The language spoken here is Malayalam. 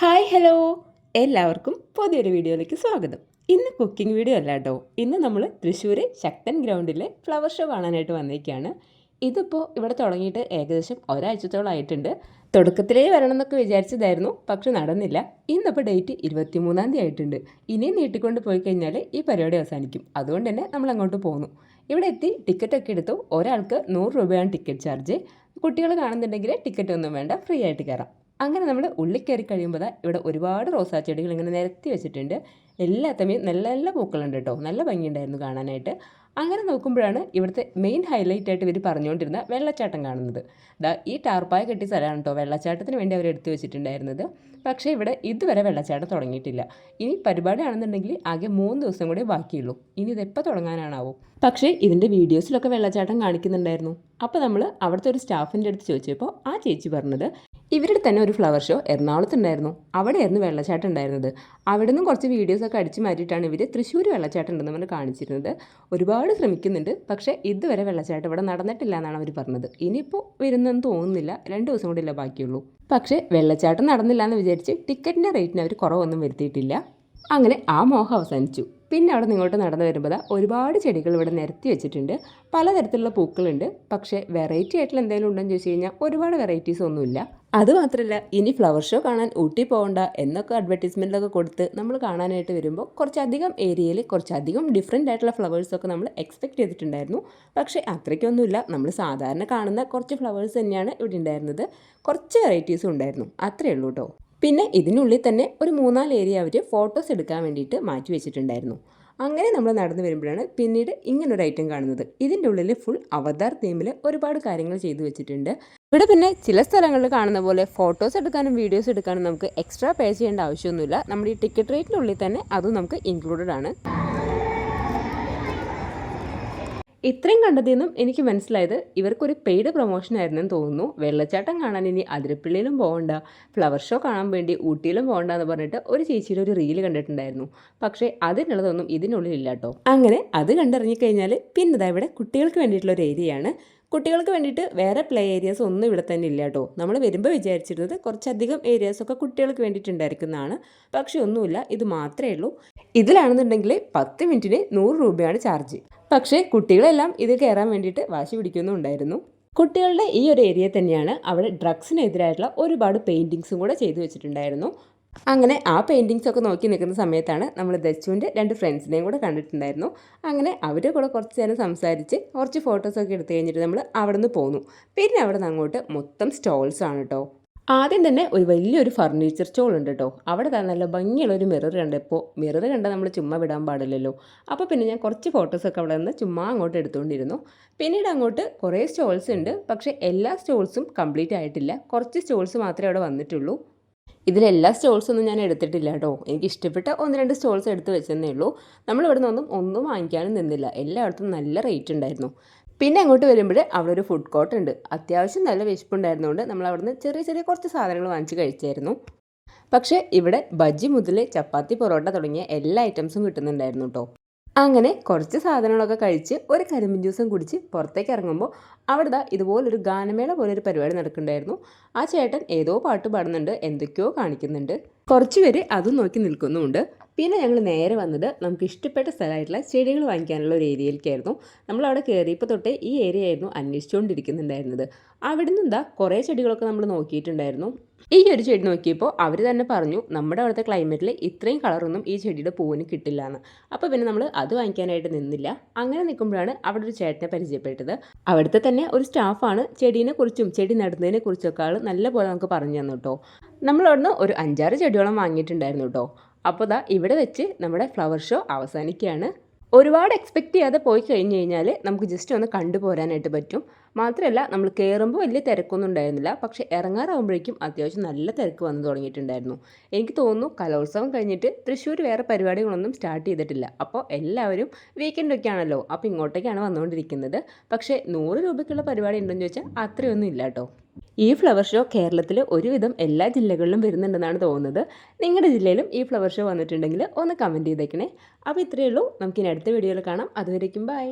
Hi hello. എല്ലാവർക്കും പുതിയൊരു വീഡിയോയിലേക്ക് സ്വാഗതം. ഇന്ന് കുക്കിംഗ് വീഡിയോ അല്ല കേട്ടോ ഇന്ന് നമ്മൾ തൃശ്ശൂർ ശക്തൻ ഗ്രൗണ്ടിലെ ഫ്ലവർ ഷോ കാണാനായിട്ട് വന്നിരിക്കുകയാണ്. ഇതിപ്പോൾ ഇവിടെ തുടങ്ങിയിട്ട് ഏകദേശം ഒരാഴ്ചത്തോളം ആയിട്ടുണ്ട്. തുടക്കത്തിലേ വരണം എന്നൊക്കെ വിചാരിച്ചതായിരുന്നു പക്ഷെ നടന്നില്ല. ഇന്നിപ്പോൾ ഡേറ്റ് ഇരുപത്തിമൂന്നാം തീയതി ആയിട്ടുണ്ട്. ഇനിയും നീട്ടിക്കൊണ്ട് പോയി കഴിഞ്ഞാൽ ഈ പരിപാടി അവസാനിക്കും. അതുകൊണ്ട് തന്നെ നമ്മൾ അങ്ങോട്ട് പോന്നു. ഇവിടെ എത്തി ടിക്കറ്റൊക്കെ എടുത്തു. ഒരാൾക്ക് നൂറ് രൂപയാണ് ടിക്കറ്റ് ചാർജ് കുട്ടികൾ കാണുന്നുണ്ടെങ്കിൽ ടിക്കറ്റ് ഒന്നും വേണ്ട ഫ്രീ ആയിട്ട് കയറാം അങ്ങനെ നമ്മൾ ഉള്ളിൽ കയറി കഴിയുമ്പോൾ ഇവിടെ ഒരുപാട് റോസാ ചെടികൾ ഇങ്ങനെ നിരത്തി വെച്ചിട്ടുണ്ട്. എല്ലാത്തമയും നല്ല നല്ല പൂക്കളുണ്ട് കേട്ടോ. നല്ല ഭംഗിയുണ്ടായിരുന്നു കാണാനായിട്ട്. അങ്ങനെ നോക്കുമ്പോഴാണ് ഇവിടുത്തെ മെയിൻ ഹൈലൈറ്റ് ആയിട്ട് ഇവർ പറഞ്ഞുകൊണ്ടിരുന്ന വെള്ളച്ചാട്ടം കാണുന്നത്. ദാ ഈ ടാർപ്പായ കെട്ടിയ സ്ഥലമാണ് കേട്ടോ വെള്ളച്ചാട്ടത്തിന് വേണ്ടി അവർ എടുത്തു വെച്ചിട്ടുണ്ടായിരുന്നത്. പക്ഷേ ഇവിടെ ഇതുവരെ വെള്ളച്ചാട്ടം തുടങ്ങിയിട്ടില്ല. ഇനി പരിപാടിയാണെന്നുണ്ടെങ്കിൽ ആകെ മൂന്ന് ദിവസം കൂടെ ബാക്കിയുള്ളൂ. ഇനി ഇതെപ്പോൾ തുടങ്ങാനാണാവോ? പക്ഷേ ഇതിന്റെ വീഡിയോസിലൊക്കെ വെള്ളച്ചാട്ടം കാണിക്കുന്നുണ്ടായിരുന്നു. അപ്പോൾ നമ്മൾ അവിടുത്തെ ഒരു സ്റ്റാഫിന്റെ അടുത്ത് ചോദിച്ചപ്പോൾ ആ ചേച്ചി പറഞ്ഞത് ഇവരുടെ തന്നെ ഒരു ഫ്ലവർ ഷോ എറണാകുളത്തുണ്ടായിരുന്നു അവിടെയായിരുന്നു വെള്ളച്ചാട്ടം ഉണ്ടായിരുന്നത്. അവിടെ നിന്നും കുറച്ച് വീഡിയോസൊക്കെ അടിച്ചു മാറ്റിയിട്ടാണ് ഇവർ തൃശ്ശൂർ വെള്ളച്ചാട്ടം ഉണ്ടെന്ന് പറഞ്ഞ് കാണിച്ചിരുന്നത്. ഒരുപാട് ശ്രമിക്കുന്നുണ്ട്. പക്ഷേ ഇതുവരെ വെള്ളച്ചാട്ടം ഇവിടെ നടന്നിട്ടില്ല എന്നാണ് അവർ പറഞ്ഞത്. ഇനിയിപ്പോൾ വരുന്നെന്ന് തോന്നുന്നില്ല. രണ്ട് ദിവസം കൂടി ഇല്ല ബാക്കിയുള്ളൂ. പക്ഷേ വെള്ളച്ചാട്ടം നടന്നില്ല എന്ന് വിചാരിച്ച് ടിക്കറ്റിന്റെ റേറ്റിന് അവർ കുറവൊന്നും വരുത്തിയിട്ടില്ല. അങ്ങനെ ആ മോഹം അവസാനിച്ചു. പിന്നെ അവിടെ നിങ്ങോട്ട് നടന്നു വരുമ്പോൾ ഒരുപാട് ചെടികൾ ഇവിടെ നിരത്തി വെച്ചിട്ടുണ്ട്. പലതരത്തിലുള്ള പൂക്കളുണ്ട്. പക്ഷേ വെറൈറ്റി ആയിട്ടുള്ള എന്തെങ്കിലും ഉണ്ടെന്ന് ചോദിച്ചു കഴിഞ്ഞാൽ ഒരുപാട് വെറൈറ്റീസ് ഒന്നുമില്ല. അതുമാത്രമല്ല ഇനി ഫ്ലവർ ഷോ കാണാൻ ഊട്ടി പോകണ്ട എന്നൊക്കെ അഡ്വർടൈസ്മെന്റിലൊക്കെ കൊടുത്ത് നമ്മൾ കാണാനായിട്ട് വരുമ്പോൾ കുറച്ചധികം ഏരിയയിൽ കുറച്ചധികം ഡിഫറെന്റ് ആയിട്ടുള്ള ഫ്ലവേഴ്സൊക്കെ നമ്മൾ എക്സ്പെക്റ്റ് ചെയ്തിട്ടുണ്ടായിരുന്നു. പക്ഷേ അത്രയ്ക്കൊന്നുമില്ല. നമ്മൾ സാധാരണ കാണുന്ന കുറച്ച് ഫ്ലവേഴ്സ് തന്നെയാണ് ഇവിടെ ഉണ്ടായിരുന്നത്. കുറച്ച് വെറൈറ്റീസും ഉണ്ടായിരുന്നു. അത്രയേ ഉള്ളൂ കേട്ടോ പിന്നെ ഇതിനുള്ളിൽ തന്നെ ഒരു മൂന്നാൽ ഏരിയ അവർ ഫോട്ടോസ് എടുക്കാൻ വേണ്ടിയിട്ട് മാറ്റി വെച്ചിട്ടുണ്ടായിരുന്നു. അങ്ങനെ നമ്മൾ നടന്നു വരുമ്പോഴാണ് പിന്നീട് ഇങ്ങനൊരു ഐറ്റം കാണുന്നത്. ഇതിന്റെ ഉള്ളിൽ ഫുൾ അവതാർ തീമിൽ ഒരുപാട് കാര്യങ്ങൾ ചെയ്തു വെച്ചിട്ടുണ്ട്. ഇവിടെ പിന്നെ ചില സ്ഥലങ്ങളിൽ കാണുന്ന പോലെ ഫോട്ടോസ് എടുക്കാനും വീഡിയോസ് എടുക്കാനും നമുക്ക് എക്സ്ട്രാ പേ ചെയ്യേണ്ട ആവശ്യമൊന്നുമില്ല. നമ്മുടെ ഈ ടിക്കറ്റ് റേറ്റിനുള്ളിൽ തന്നെ അതും നമുക്ക് ഇൻക്ലൂഡഡ് ആണ്. ഇത്രയും കണ്ടതിൽ എനിക്ക് മനസ്സിലായത് ഇവർക്കൊരു പെയ്ഡ് പ്രൊമോഷൻ ആയിരുന്നെന്ന് തോന്നുന്നു. വെള്ളച്ചാട്ടം കാണാൻ ഇനി അതിരപ്പള്ളിയിലും പോകണ്ട. ഫ്ലവർ ഷോ കാണാൻ വേണ്ടി ഊട്ടിയിലും പോകണ്ട എന്ന് പറഞ്ഞിട്ട് ഒരു ചേച്ചിയുടെ ഒരു റീൽ കണ്ടിട്ടുണ്ടായിരുന്നു. പക്ഷേ അതിനുള്ളതൊന്നും ഇതിനുള്ളിൽ ഇല്ല കേട്ടോ അങ്ങനെ അത് കണ്ടിറങ്ങിക്കഴിഞ്ഞാൽ പിന്നെ ഇവിടെ കുട്ടികൾക്ക് വേണ്ടിയിട്ടുള്ള ഒരു ഏരിയയാണ്. കുട്ടികൾക്ക് വേണ്ടിയിട്ട് വേറെ പ്ലേ ഏരിയാസ് ഒന്നും ഇവിടെ തന്നെ ഇല്ല കേട്ടോ. നമ്മൾ വരുമ്പോൾ വിചാരിച്ചിരുന്നത് കുറച്ചധികം ഏരിയാസൊക്കെ കുട്ടികൾക്ക് വേണ്ടിയിട്ടുണ്ടായിരിക്കുന്നതാണ്. പക്ഷേ ഒന്നുമില്ല ഇത് മാത്രമേ ഉള്ളൂ. ഇതിലാണെന്നുണ്ടെങ്കിൽ പത്ത് മിനിറ്റിന് നൂറ് രൂപയാണ് ചാർജ് പക്ഷേ കുട്ടികളെല്ലാം ഇത് കയറാൻ വേണ്ടിയിട്ട് വാശി പിടിക്കുന്നുണ്ടായിരുന്നു. കുട്ടികളുടെ ഈ ഒരു ഏരിയ തന്നെയാണ് അവിടെ ഡ്രഗ്സിനെതിരായിട്ടുള്ള ഒരുപാട് പെയിന്റിങ്സും കൂടെ ചെയ്തു വെച്ചിട്ടുണ്ടായിരുന്നു. അങ്ങനെ ആ പെയിന്റിങ്സ് ഒക്കെ നോക്കി നിൽക്കുന്ന സമയത്താണ് നമ്മൾ ദച്ചുവിന്റെ രണ്ട് ഫ്രണ്ട്സിനെയും കൂടെ കണ്ടിട്ടുണ്ടായിരുന്നു. അങ്ങനെ അവരുടെ കൂടെ കുറച്ച് നേരം സംസാരിച്ച് കുറച്ച് ഫോട്ടോസൊക്കെ എടുത്തു കഴിഞ്ഞിട്ട് നമ്മൾ അവിടെ നിന്ന് പോന്നു. പിന്നെ അവിടെ നിന്ന് അങ്ങോട്ട് മൊത്തം സ്റ്റോൾസ് ആണ് കേട്ടോ ആദ്യം തന്നെ ഒരു വലിയൊരു ഫർണിച്ചർ സ്റ്റോൾ ഉണ്ട് കേട്ടോ അവിടെ തന്നെ നല്ല ഭംഗിയുള്ള ഒരു മിറർ കണ്ടപ്പോൾ മിറർ കണ്ട് നമ്മൾ ചുമ്മാ വിടാൻ പാടില്ലല്ലോ. അപ്പോൾ പിന്നെ ഞാൻ കുറച്ച് ഫോട്ടോസൊക്കെ അവിടെ നിന്ന് ചുമ്മാ അങ്ങോട്ട് എടുത്തുകൊണ്ടിരുന്നു പിന്നീട് അങ്ങോട്ട് കുറേ സ്റ്റോൾസ് ഉണ്ട്. പക്ഷേ എല്ലാ സ്റ്റോൾസും കംപ്ലീറ്റ് ആയിട്ടില്ല. കുറച്ച് സ്റ്റോൾസ് മാത്രമേ അവിടെ വന്നിട്ടുള്ളൂ. ഇതിലെല്ലാ സ്റ്റോൾസൊന്നും ഞാൻ എടുത്തിട്ടില്ല കേട്ടോ. എനിക്ക് ഇഷ്ടപ്പെട്ട ഒന്ന് രണ്ട് സ്റ്റോൾസ് എടുത്ത് വെച്ചെന്നേ ഉള്ളൂ. നമ്മളിവിടെ നിന്നൊന്നും ഒന്നും വാങ്ങിക്കാനും നിന്നില്ല. എല്ലായിടത്തും നല്ല റേറ്റ് ഉണ്ടായിരുന്നു. പിന്നെ അങ്ങോട്ട് വരുമ്പോൾ അവിടെ ഒരു ഫുഡ് കോർട്ട് ഉണ്ട്. അത്യാവശ്യം നല്ല വിശപ്പുണ്ടായിരുന്നുകൊണ്ട് നമ്മൾ അവിടുന്ന് ചെറിയ ചെറിയ കുറച്ച് സാധനങ്ങൾ വാങ്ങിച്ച് കഴിച്ചായിരുന്നു. പക്ഷേ ഇവിടെ ബജ്ജി മുതൽ ചപ്പാത്തി പൊറോട്ട തുടങ്ങിയ എല്ലാ ഐറ്റംസും കിട്ടുന്നുണ്ടായിരുന്നു കേട്ടോ. അങ്ങനെ കുറച്ച് സാധനങ്ങളൊക്കെ കഴിച്ച് ഒരു കരിമ്പിൻ ജ്യൂസും കുടിച്ച് പുറത്തേക്ക് ഇറങ്ങുമ്പോൾ അവിടെ ഇതുപോലൊരു ഗാനമേള പോലെ ഒരു പരിപാടി നടക്കുന്നുണ്ടായിരുന്നു. ആ ചേട്ടൻ ഏതോ പാട്ട് പാടുന്നുണ്ട് എന്തൊക്കെയോ കാണിക്കുന്നുണ്ട്. കുറച്ച് പേര് അതും നോക്കി നിൽക്കുന്നുമുണ്ട്. പിന്നെ ഞങ്ങൾ നേരെ വന്നത് നമുക്ക് ഇഷ്ടപ്പെട്ട സ്ഥലമായിട്ടുള്ള ചെടികൾ വാങ്ങിക്കാനുള്ള ഒരു ഏരിയയിലേക്കായിരുന്നു. നമ്മളവിടെ കയറിയപ്പോൾ തൊട്ടേ ഈ ഏരിയ ആയിരുന്നു അന്വേഷിച്ചുകൊണ്ടിരിക്കുന്നുണ്ടായിരുന്നത്. അവിടെ നിന്ന് എന്താ കുറേ ചെടികളൊക്കെ നമ്മൾ നോക്കിയിട്ടുണ്ടായിരുന്നു. ഈ ഒരു ചെടി നോക്കിയപ്പോൾ അവർ തന്നെ പറഞ്ഞു നമ്മുടെ അവിടുത്തെ ക്ലൈമറ്റിൽ ഇത്രയും കളറൊന്നും ഈ ചെടിയുടെ പൂവിന് കിട്ടില്ല എന്ന് അപ്പോൾ പിന്നെ നമ്മൾ അത് വാങ്ങിക്കാനായിട്ട് നിന്നില്ല. അങ്ങനെ നിൽക്കുമ്പോഴാണ് അവിടെ ഒരു ചേട്ടനെ പരിചയപ്പെട്ടത്. അവിടുത്തെ തന്നെ ഒരു സ്റ്റാഫാണ് ചെടീനെ കുറിച്ചും ചെടി നടുന്നതിനെ കുറിച്ചൊക്കെ ആൾ നല്ല പോലെ നമുക്ക് പറഞ്ഞു തന്നു കേട്ടോ. നമ്മൾ അവിടുന്ന് ഒരു അഞ്ചാറ് ചെടിയോളം വാങ്ങിയിട്ടുണ്ടായിരുന്നു കേട്ടോ അപ്പോൾ ദാ ഇവിടെ വെച്ച് നമ്മുടെ ഫ്ലവർ ഷോ അവസാനിക്കുകയാണ്. ഒരുപാട് എക്സ്പെക്റ്റ് ചെയ്യാതെ പോയി കഴിഞ്ഞ് കഴിഞ്ഞാൽ നമുക്ക് ജസ്റ്റ് ഒന്ന് കണ്ടു പോരാനായിട്ട് പറ്റും. മാത്രമല്ല നമ്മൾ കയറുമ്പോൾ വലിയ തിരക്കൊന്നും ഉണ്ടായിരുന്നില്ല. പക്ഷേ ഇറങ്ങാറാകുമ്പോഴേക്കും അത്യാവശ്യം നല്ല തിരക്ക് വന്നു തുടങ്ങിയിട്ടുണ്ടായിരുന്നു. എനിക്ക് തോന്നുന്നു കലോത്സവം കഴിഞ്ഞിട്ട് തൃശ്ശൂർ വേറെ പരിപാടികളൊന്നും സ്റ്റാർട്ട് ചെയ്തിട്ടില്ല. അപ്പോൾ എല്ലാവരും വീക്കെൻഡൊക്കെ ആണല്ലോ അപ്പോൾ ഇങ്ങോട്ടേക്കാണ് വന്നുകൊണ്ടിരിക്കുന്നത്. പക്ഷേ നൂറ് രൂപയ്ക്കുള്ള പരിപാടി ഉണ്ടെന്ന് ചോദിച്ചാൽ അത്രയൊന്നും ഇല്ല കേട്ടോ. ഈ ഫ്ലവർ ഷോ കേരളത്തിൽ ഒരുവിധം എല്ലാ ജില്ലകളിലും വരുന്നുണ്ടെന്നാണ് തോന്നുന്നത്. നിങ്ങളുടെ ജില്ലയിലും ഈ ഫ്ലവർ ഷോ വന്നിട്ടുണ്ടെങ്കിൽ ഒന്ന് കമന്റ് ചെയ്തേക്കണേ. അപ്പോൾ ഇത്രയേ ഉള്ളൂ. നമുക്കിനി അടുത്ത വീഡിയോയിൽ കാണാം. അതുവരേക്കും ബൈ.